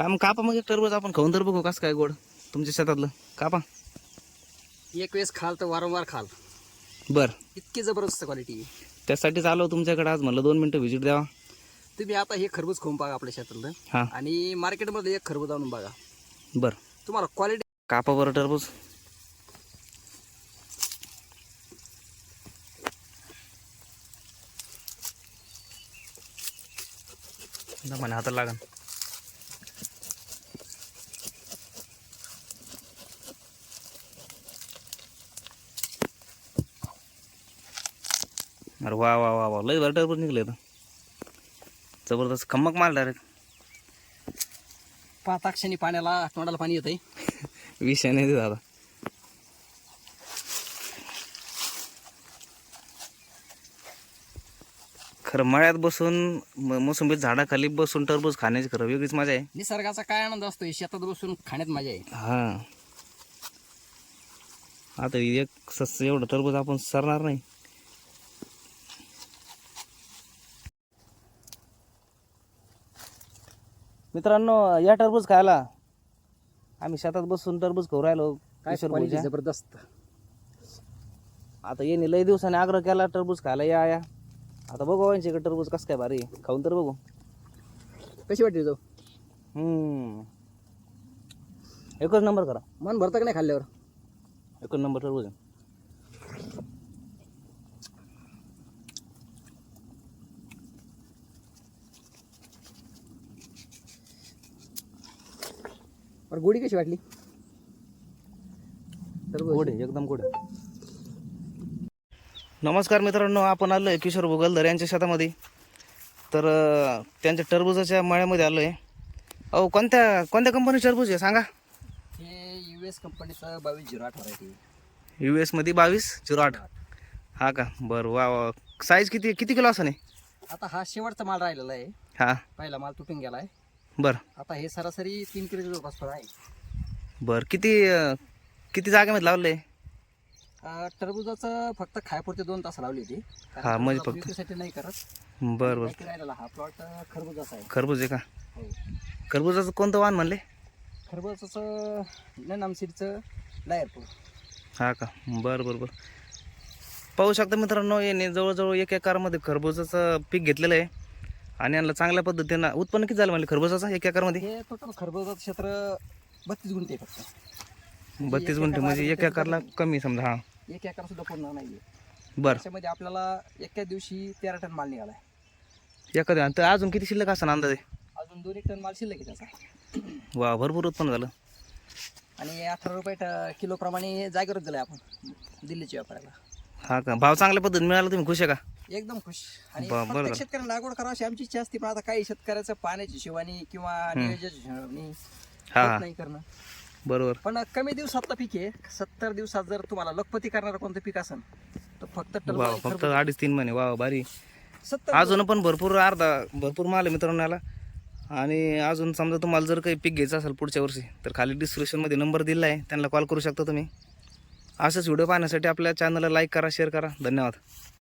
का मग कापा मग एक टरबूज आपण खाऊन तर बघू कसं काय गोड तुमच्या शेतातलं. कापा. एक वेळेस खाल तर वारंवार खाल. बर. इतकी जबरदस्त क्वालिटी त्यासाठीच आलो तुमच्याकडे आज म्हणलं दोन मिनटं व्हिजिट द्यावा. तुम्ही आता हे खरबूज खाऊन बघा आपल्या शेतातलं. हां. आणि मार्केटमध्ये एक खरबूज आणून बघा. बर. तुम्हाला क्वालिटी कापा बरं टरबूज. म्हणे हातात लागन. अरे वा वा वा वा. लय बरं टरबूज निघले तर जबरदस्त खम्मक माल डायरेक्ट पाच अक्षांनी पाण्याला तोंडाला पाणी येत आहे विषय नाही दादा खरं मळ्यात बसून म- मोसंबीत झाडाखाली बसून टरबूज खाण्याची खरं वेगळीच मजा आहे. निसर्गाचा काय आनंद असतो शेतात बसून खाण्यात मजा आहे. हा. आता एक सस एवढं टरबूज आपण सरणार नाही. मित्रांनो या टरबूज खायला. आम्ही शेतात बसून टरबूज खाऊ राहिलो काय किशोर क्वालिटी भाऊच्या. जबरदस्त. आता येणे लय दिवसाने आग्रह केला टरबूज खायला या या. आता बघू यांच्याकडे टरबूज कसं काय भारी आहे. खाऊन तर बघू. कशी वाटते तो हम्म. एकच नंबर करा. मन भरतं का नाही खाल्ल्यावर? एकच नंबर टरबूज आहे. बरं गोडी कशी वाटली? टरबूज. गोड. आहे एकदम गोड. नमस्कार मित्रांनो आपण आलो आहे किशोर भुगलधर यांच्या शेतामध्ये. तर त्यांच्या टरबुजाच्या मळ्यामध्ये आलो आहे अहो कोणत्या कोणत्या कंपनी टरबूज आहे सांगा. हे यू एस कंपनीचं बावीस झिरो आठ व्हरायटी यू एसमध्ये बावीस झिरो आठ. हा का? बरं वा वा. साईज किती किती किलो असं नाही आता हा शेवटचा माल राहिलेला आहे. हां. पहिला माल तुटून गेला आहे बरं. आता हे सरासरी तीन किलो जवळपास फळ आहे. बरं किती अं, किती जागेमध्ये लावलं आहे अं, टरबुजाचं फक्त खायपुरते दोन तास लावली होती. हा, म्हणजे फक्त- विक्रीसाठी नाही करत. बरं बरं. बाकी राहिलेला हा प्लॉट खरबुजाचा आहे. खरबूज आहे का? हो. खरबुजाचं कोणतं वाहन म्हणले? खरबुजाचं न नामसीडचं लायरपूर हा का? बरं बरं बरं. पाहू शकता मित्रांनो याने जवळजवळ एक एकरमध्ये खरबुजाचं पीक घेतलेलं आहे. आणि यांना चांगल्या पद्धतीनं उत्पन्न किती झालं म्हणले? खरबुजाचं एक एकरमध्ये हे टोटल खरबुजाचं क्षेत्र बत्तीस गुंठे आहे फक्त. बत्तीस गुंठे म्हणजे एक एकरला कमी समजा हा. एक एकर सुद्धा पूर्ण नाही आहे बरं. त्याच्यामध्ये आपल्याला एका दिवशी तेरा टन माल निघाला आहे एखाद्या तर अजून किती शिल्लक असं अंदाज? आहे अजून दोन एक टन माल शिल्लक आहे त्याचा. वा भरपूर उत्पन्न झालं. आणि अठरा रुपये ट- किलोप्रमाणे जागेवरच दिलाय आपण दिल्लीच्या व्यापाऱ्याला. हा का? भाव चांगल्या पद्धतीने मिळाला तुम्ही खुश आहे का? एकदम खुश. आणि बरं प्रत्येक. शेतकऱ्यांना लागवड करावी अशी आमची इच्छा असते पण आता काही शेतकऱ्याचं पाण्याची शिवानी किंवा हा हा. नाही करणं. बरोबर. पण कमी दिवसातलं पीक आहे. सत्तर दिवसात जर तुम्हाला लखपती करणारं कोणतं पीक असेल तर फक्त टरबूज वा आणि फक्त खरबूज. अडीच तीन महिने. वा भारी. सत्तर अजून पण भरपूर अर्धा भरपूर माल आहे मित्रांनो याला. आणि अजून समजा तुम्हाला जर काही पीक घ्यायचं असेल पुढच्या वर्षी तर खाली डिस्क्रिप्शनमध्ये नंबर दिला आहे. त्यांना कॉल करू शकता तुम्ही. असेच व्हिडिओ पाहण्यासाठी आपल्या चॅनलला लाईक करा शेअर करा. धन्यवाद.